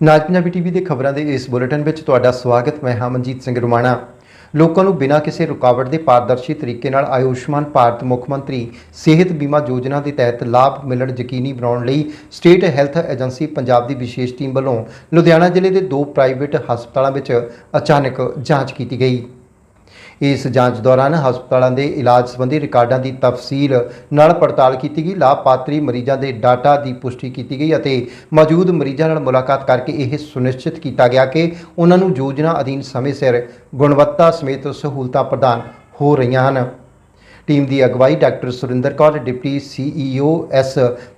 ਨਾਜ Punjabi TV ਦੇ ਖਬਰਾਂ ਦੇ ਇਸ ਬੁਲੇਟਿਨ ਵਿੱਚ ਤੁਹਾਡਾ ਸਵਾਗਤ, ਮੈਂ ਹਾਂ ਮਨਜੀਤ ਸਿੰਘ ਰੁਮਾਣਾ। ਲੋਕਾਂ ਨੂੰ ਬਿਨਾਂ ਕਿਸੇ ਰੁਕਾਵਟ ਦੇ ਪਾਰਦਰਸ਼ੀ ਤਰੀਕੇ ਨਾਲ ਆਯੁਸ਼ਮਾਨ ਭਾਰਤ ਮੁੱਖ ਮੰਤਰੀ ਸਿਹਤ ਬੀਮਾ ਯੋਜਨਾ ਦੇ ਤਹਿਤ ਲਾਭ ਮਿਲਣ ਯਕੀਨੀ ਬਣਾਉਣ ਲਈ ਸਟੇਟ ਹੈਲਥ ਏਜੰਸੀ ਪੰਜਾਬ ਦੀ ਵਿਸ਼ੇਸ਼ ਟੀਮ ਵੱਲੋਂ ਲੁਧਿਆਣਾ ਜ਼ਿਲ੍ਹੇ ਦੇ ਦੋ ਪ੍ਰਾਈਵੇਟ ਹਸਪਤਾਲਾਂ ਵਿੱਚ ਅਚਾਨਕ ਜਾਂਚ ਕੀਤੀ ਗਈ। ਇਸ ਜਾਂਚ ਦੌਰਾਨ ਹਸਪਤਾਲਾਂ ਦੇ ਇਲਾਜ ਸੰਬੰਧੀ ਰਿਕਾਰਡਾਂ ਦੀ ਤਫਸੀਲ ਨਾਲ ਪੜਤਾਲ ਕੀਤੀ ਗਈ, ਲਾਭਪਾਤਰੀ ਮਰੀਜ਼ਾਂ ਦੇ ਡਾਟਾ ਦੀ ਪੁਸ਼ਟੀ ਕੀਤੀ ਗਈ ਅਤੇ ਮੌਜੂਦ ਮਰੀਜ਼ਾਂ ਨਾਲ ਮੁਲਾਕਾਤ ਕਰਕੇ ਇਹ ਸੁਨਿਸ਼ਚਿਤ ਕੀਤਾ ਗਿਆ ਕਿ ਉਹਨਾਂ ਨੂੰ ਯੋਜਨਾ ਅਧੀਨ ਸਮੇਂ ਸਿਰ ਗੁਣਵੱਤਾ ਸਮੇਤ ਸਹੂਲਤਾਂ ਪ੍ਰਦਾਨ ਹੋ ਰਹੀਆਂ ਹਨ। ਟੀਮ ਦੀ ਅਗਵਾਈ doctor Surinder Kaur deputy CEO S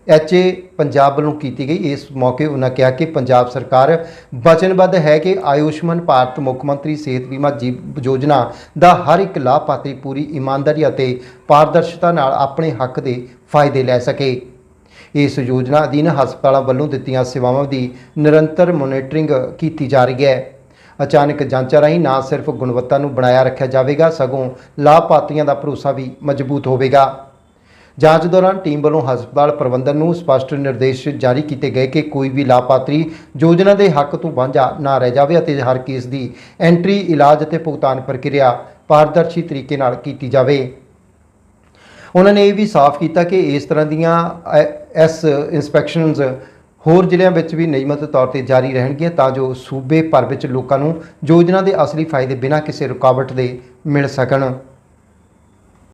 HA Punjab ਵੱਲੋਂ ਕੀਤੀ ਗਈ। ਇਸ ਮੌਕੇ ਉਹਨਾਂ ਕਿਹਾ ਕਿ ਪੰਜਾਬ ਸਰਕਾਰ ਵਚਨਬੱਧ ਹੈ ਕਿ ਆਯੁਸ਼ਮਾਨ ਭਾਰਤ ਮੁੱਖ ਮੰਤਰੀ ਸਿਹਤ ਬੀਮਾ ਜੀ- ਯੋਜਨਾ ਦਾ ਹਰ ਇੱਕ ਲਾਭਪਾਤਰੀ ਪੂਰੀ ਇਮਾਨਦਾਰੀ ਅਤੇ ਪਾਰਦਰਸ਼ਤਾ ਨਾਲ ਆਪਣੇ ਹੱਕ ਦੇ ਫਾਇਦੇ ਲੈ ਸਕੇ। ਇਸ ਯੋਜਨਾ ਅਧੀਨ ਹਸਪਤਾਲਾਂ ਵੱਲੋਂ ਦਿੱਤੀਆਂ ਸੇਵਾਵਾਂ ਦੀ ਨਿਰੰਤਰ ਮੋਨੀਟਰਿੰਗ ਕੀਤੀ ਜਾ ਰਹੀ ਹੈ। ਅਚਾਨਕ ਜਾਂਚਾਂ ਰਾਹੀਂ ਨਾ ਸਿਰਫ ਗੁਣਵੱਤਾ ਨੂੰ ਬਣਾਇਆ ਰੱਖਿਆ ਜਾਵੇਗਾ, ਸਗੋਂ ਲਾਭਪਾਤਰੀਆਂ ਦਾ ਭਰੋਸਾ ਵੀ ਮਜ਼ਬੂਤ ਹੋਵੇਗਾ। ਜਾਂਚ ਦੌਰਾਨ ਟੀਮ ਵੱਲੋਂ ਹਸਪਤਾਲ ਪ੍ਰਬੰਧਨ ਨੂੰ ਸਪਸ਼ਟ ਨਿਰਦੇਸ਼ ਜਾਰੀ ਕੀਤੇ ਗਏ ਕਿ ਕੋਈ ਵੀ ਲਾਭਪਾਤਰੀ ਯੋਜਨਾ ਦੇ ਹੱਕ ਤੋਂ ਵਾਂਝਾ ਨਾ ਰਹਿ ਜਾਵੇ ਅਤੇ ਹਰ ਕੇਸ ਦੀ ਐਂਟਰੀ, ਇਲਾਜ ਅਤੇ ਭੁਗਤਾਨ ਪ੍ਰਕਿਰਿਆ ਪਾਰਦਰਸ਼ੀ ਤਰੀਕੇ ਨਾਲ ਕੀਤੀ ਜਾਵੇ। ਉਹਨਾਂ ਨੇ ਇਹ ਵੀ ਸਾਫ਼ ਕੀਤਾ ਕਿ ਇਸ ਤਰ੍ਹਾਂ ਦੀਆਂ ਐਸ ਇਨਸਪੈਕਸ਼ਨਸ ਹੋਰ ਜ਼ਿਲ੍ਹਿਆਂ ਵਿੱਚ ਵੀ ਨਿਯਮਤ ਤੌਰ ਤੇ ਜਾਰੀ ਰਹਿਣਗੀਆਂ ਤਾਂ ਜੋ ਸੂਬੇ ਭਰ ਵਿੱਚ ਲੋਕਾਂ ਨੂੰ ਯੋਜਨਾ ਦੇ ਅਸਲੀ ਫਾਇਦੇ ਬਿਨਾਂ ਕਿਸੇ ਰੁਕਾਵਟ ਦੇ ਮਿਲ ਸਕਣ।